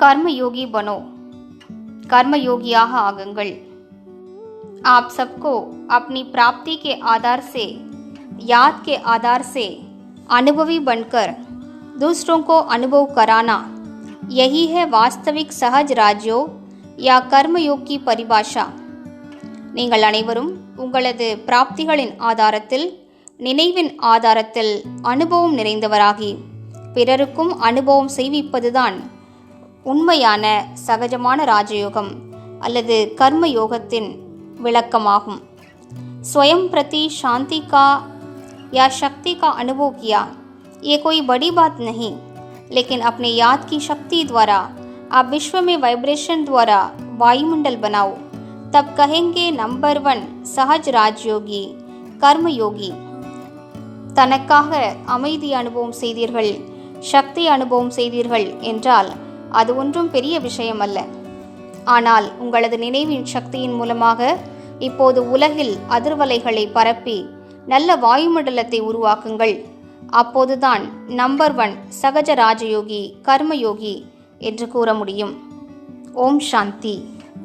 कर्मयोगी बनो कर्मयोगियाह आगंगल आप सबको अपनी प्राप्ति के आधार से याद के आधार से अनुभवी बनकर दूसरों को अनुभव कराना यही है वास्तविक सहज राजयोग या कर्मयोग की परिभाषा நீங்கள் அனைவரும் உங்களது பிராப்திகளின் ஆதாரத்தில் நினைவின் ஆதாரத்தில் அனுபவம் நிறைந்தவராகி பிறருக்கும் அனுபவம் செய்விப்பதுதான் உண்மையான சகஜமான ராஜயோகம் அல்லது கர்ம யோகத்தின் விளக்கமாகும் स्वयं प्रति शांति का या शक्ति का अनुभव किया ये कोई बड़ी बात नहीं लेकिन अपने याद की शक्ति द्वारा आप विश्व में वाइब्रेशन द्वारा वायुमंडल बनाओ तब कहेंगे नंबर वन सहज राजयोगी कर्मयोगी தனக்காக அமைதி அனுபவம் செய்தீர்கள் சக்தி அனுபவம் செய்தீர்கள் என்றால் அது ஒன்றும் பெரிய விஷயம் அல்ல ஆனால் உங்களது நினைவின் சக்தியின் மூலமாக இப்போது உலகில் அதிர்வலைகளை பரப்பி நல்ல வாயுமண்டலத்தை உருவாக்குங்கள். அப்போதுதான் நம்பர் ஒன் சகஜ ராஜயோகி கர்மயோகி என்று கூற முடியும். ஓம் சாந்தி.